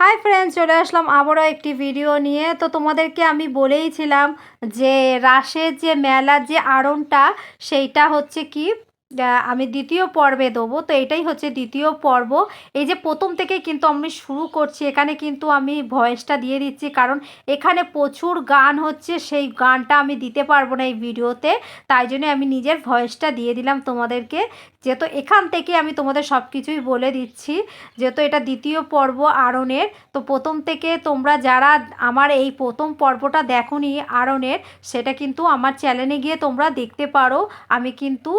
Hi friends চলে আসলাম আবারও একটি ভিডিও নিয়ে। তো তোমাদেরকে আমি বলেইছিলাম যে রাসের যে মেলার যে আড়নটা, সেইটা হচ্ছে কি? আমি দ্বিতীয় পর্বে দেবো। তো এটাই হচ্ছে দ্বিতীয় পর্ব। এই যে প্রথম থেকে কিন্তু আমি শুরু করছি, এখানে কিন্তু আমি ভয়েসটা দিয়ে দিচ্ছি, কারণ এখানে প্রচুর গান হচ্ছে, সেই গানটা আমি দিতে পারব না এই ভিডিওতে, তাই জন্য আমি নিজের ভয়েসটা দিয়ে দিলাম তোমাদেরকে। যেহেতু এখান থেকে আমি তোমাদের সব কিছুই বলে দিচ্ছি, যেহেতু এটা দ্বিতীয় পর্ব আরণের তো প্রথম থেকে তোমরা যারা আমার এই প্রথম পর্বটা দেখোনি আরণের সেটা কিন্তু আমার চ্যানেলে গিয়ে তোমরা দেখতে পারো। আমি কিন্তু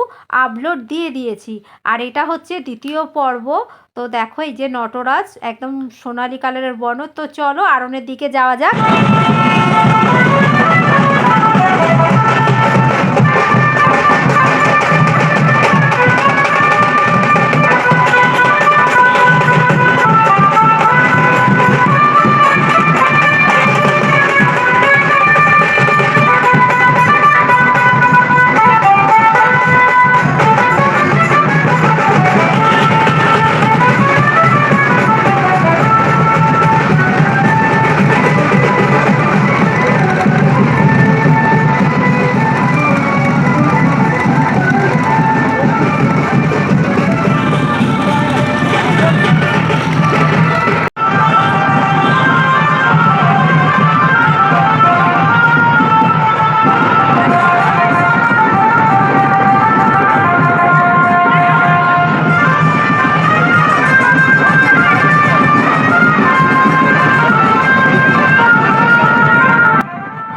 আপলোড দিয়ে দিয়েছি। আর এটা হচ্ছে দ্বিতীয় পর্ব। তো দেখো, এই যে নটরাজ, একদম সোনালি কালারের বর্ণ। তো চলো আরনের দিকে যাওয়া যাক।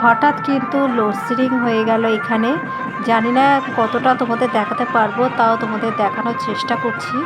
হঠাৎ কিন্তু লোডশেডিং হয়ে গেল এখানে। জানি না কতটা তোমাদের দেখাতে পারব, তাও তোমাদের দেখানোর চেষ্টা করছি।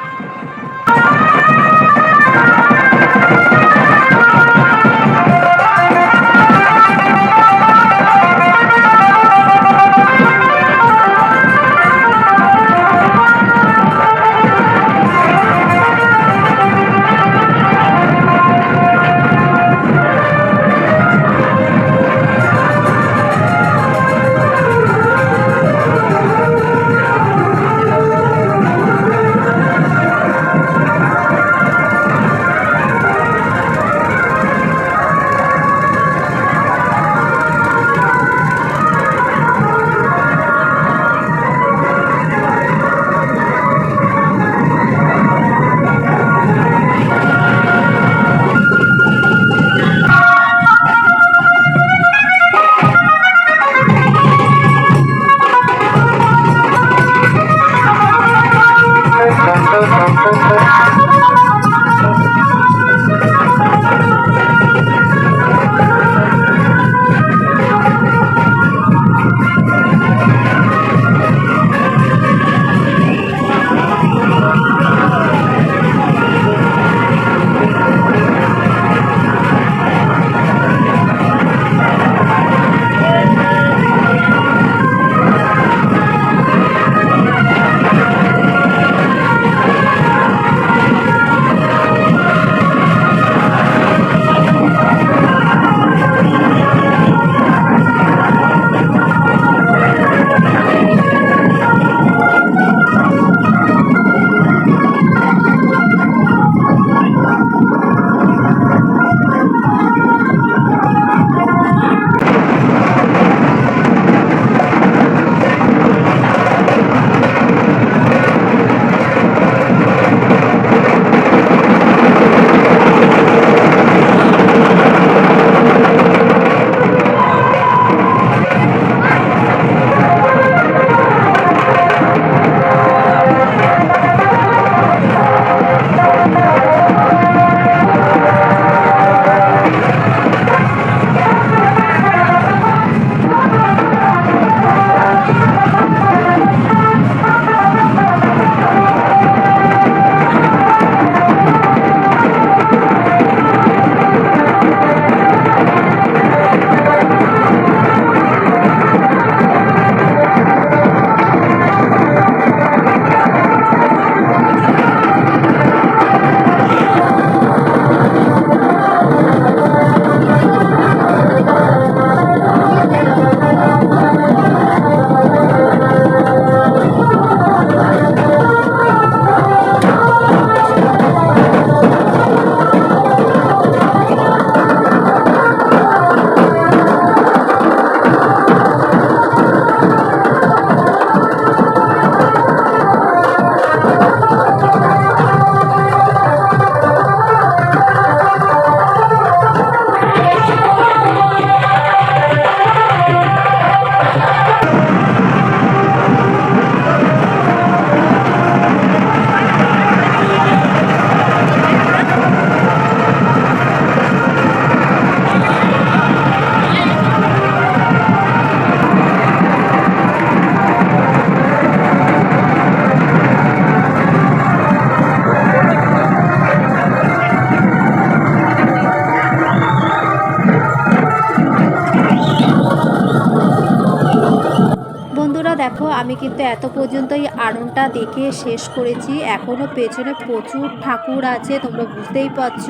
দেখো, আমি কিন্তু এত পর্যন্ত এই আড়নটা দেখে শেষ করেছি। এখনও পেছনে প্রচুর ঠাকুর আছে, তোমরা বুঝতেই পারছ।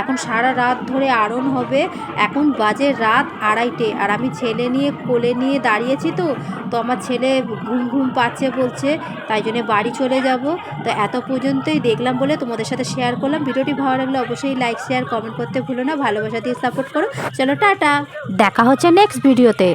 এখন সারা রাত ধরে আড়ন হবে। এখন বাজে রাত আড়াইটে। আর আমি ছেলে নিয়ে কোলে নিয়ে দাঁড়িয়েছি তো তো আমার ছেলে ঘুম ঘুম পাচ্ছে বলছে, তাই জন্য বাড়ি চলে যাব। তো এত পর্যন্তই দেখলাম বলে তোমাদের সাথে শেয়ার করলাম। ভিডিওটি ভালো লাগলে অবশ্যই লাইক শেয়ার কমেন্ট করতে ভুলো না। ভালোবাসা দিয়ে সাপোর্ট করো। চলো, টাটা! দেখা হচ্ছে নেক্সট ভিডিওতে